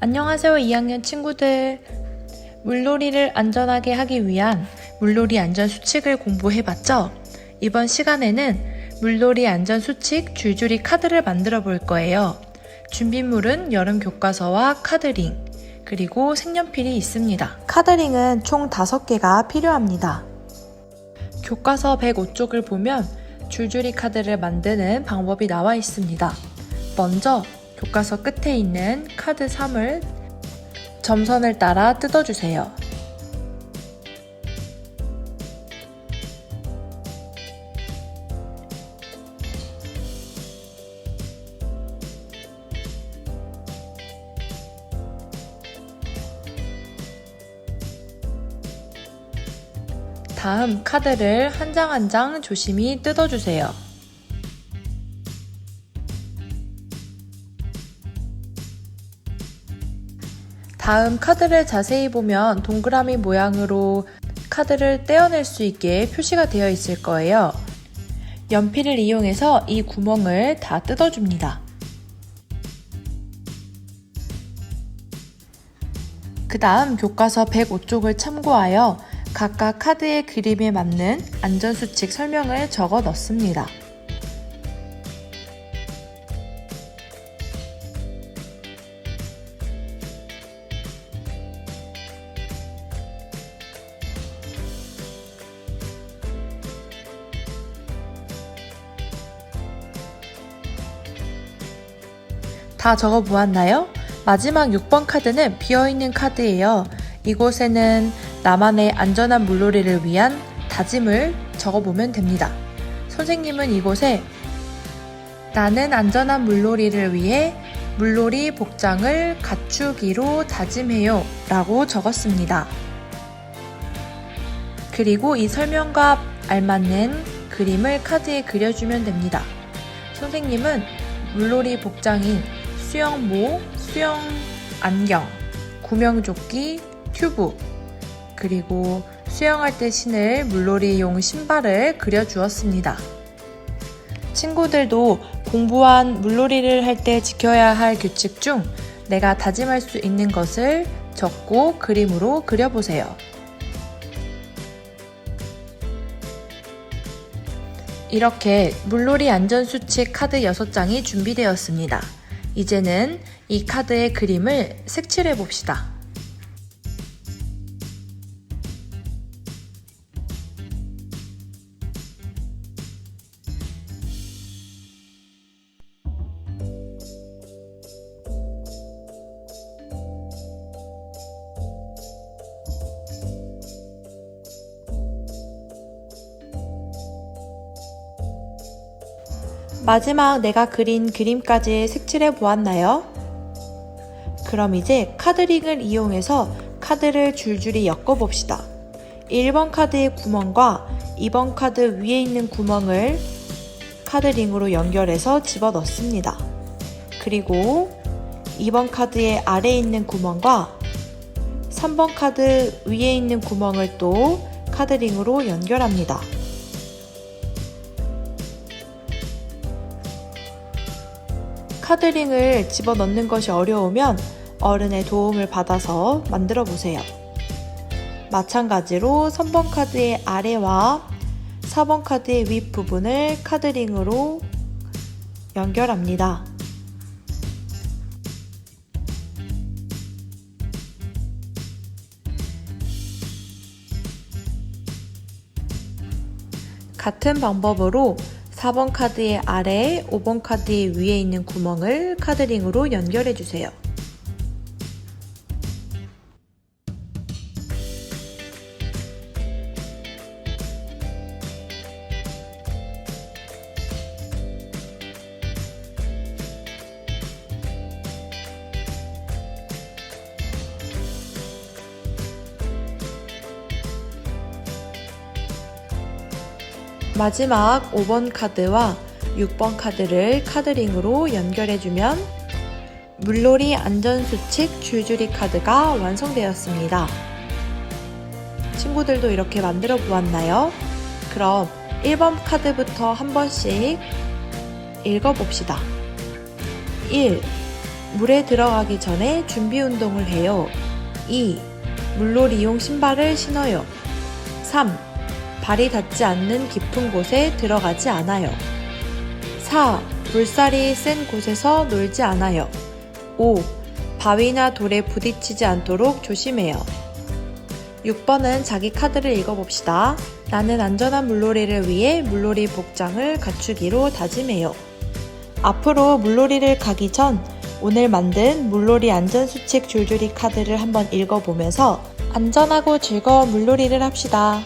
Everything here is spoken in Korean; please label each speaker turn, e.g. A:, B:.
A: 안녕하세요, 2학년 친구들. 물놀이를 안전하게 하기 위한 물놀이 안전 수칙을 공부해봤죠? 이번 시간에는 물놀이 안전 수칙 줄줄이 카드를 만들어 볼 거예요. 준비물은 여름 교과서와 카드링, 그리고 색연필이 있습니다. 카드링은 총 5개가 필요합니다. 교과서 105쪽을 보면 줄줄이 카드를 만드는 방법이 나와 있습니다. 먼저 교과서 끝에 있는 카드 3을 점선을 따라 뜯어주세요. 다음 카드를 한 장 한 장 조심히 뜯어주세요. 다음 카드를 자세히 보면 동그라미 모양으로 카드를 떼어낼 수 있게 표시가 되어 있을 거예요. 연필을 이용해서 이 구멍을 다 뜯어줍니다. 그 다음 교과서 105쪽을 참고하여 각각 카드의 그림에 맞는 안전수칙 설명을 적어 넣습니다. 다 적어 보았나요? 마지막 6번 카드는 비어있는 카드예요. 이곳에는 나만의 안전한 물놀이를 위한 다짐을 적어보면 됩니다. 선생님은 이곳에 나는 안전한 물놀이를 위해 물놀이 복장을 갖추기로 다짐해요 라고 적었습니다. 그리고 이 설명과 알맞는 그림을 카드에 그려주면 됩니다. 선생님은 물놀이 복장인 수영모, 수영 안경, 구명조끼, 튜브, 그리고 수영할 때 신을 물놀이용 신발을 그려주었습니다. 친구들도 공부한 물놀이를 할 때 지켜야 할 규칙 중 내가 다짐할 수 있는 것을 적고 그림으로 그려보세요. 이렇게 물놀이 안전수칙 카드 6장이 준비되었습니다. 이제는 이 카드의 그림을 색칠해 봅시다. 마지막 내가 그린 그림까지 색칠해 보았나요? 그럼 이제 카드링을 이용해서 카드를 줄줄이 엮어 봅시다. 1번 카드의 구멍과 2번 카드 위에 있는 구멍을 카드링으로 연결해서 집어 넣습니다. 그리고 2번 카드의 아래에 있는 구멍과 3번 카드 위에 있는 구멍을 또 카드링으로 연결합니다. 카드링을 집어넣는 것이 어려우면 어른의 도움을 받아서 만들어 보세요. 마찬가지로 3번 카드의 아래와 4번 카드의 윗부분을 카드링으로 연결합니다. 같은 방법으로 4번 카드의 아래, 5번 카드의 위에 있는 구멍을 카드링으로 연결해 주세요. 마지막 5번 카드와 6번 카드를 카드링으로 연결해주면 물놀이 안전수칙 줄줄이 카드가 완성되었습니다. 친구들도 이렇게 만들어 보았나요? 그럼 1번 카드부터 한 번씩 읽어봅시다. 1. 물에 들어가기 전에 준비 운동을 해요. 2. 물놀이용 신발을 신어요. 3. 발이 닿지 않는 깊은 곳에 들어가지 않아요. 4. 물살이 센 곳에서 놀지 않아요. 5. 바위나 돌에 부딪히지 않도록 조심해요. 6번은 자기 카드를 읽어봅시다. 나는 안전한 물놀이를 위해 물놀이 복장을 갖추기로 다짐해요. 앞으로 물놀이를 가기 전 오늘 만든 물놀이 안전수칙 줄줄이 카드를 한번 읽어보면서 안전하고 즐거운 물놀이를 합시다.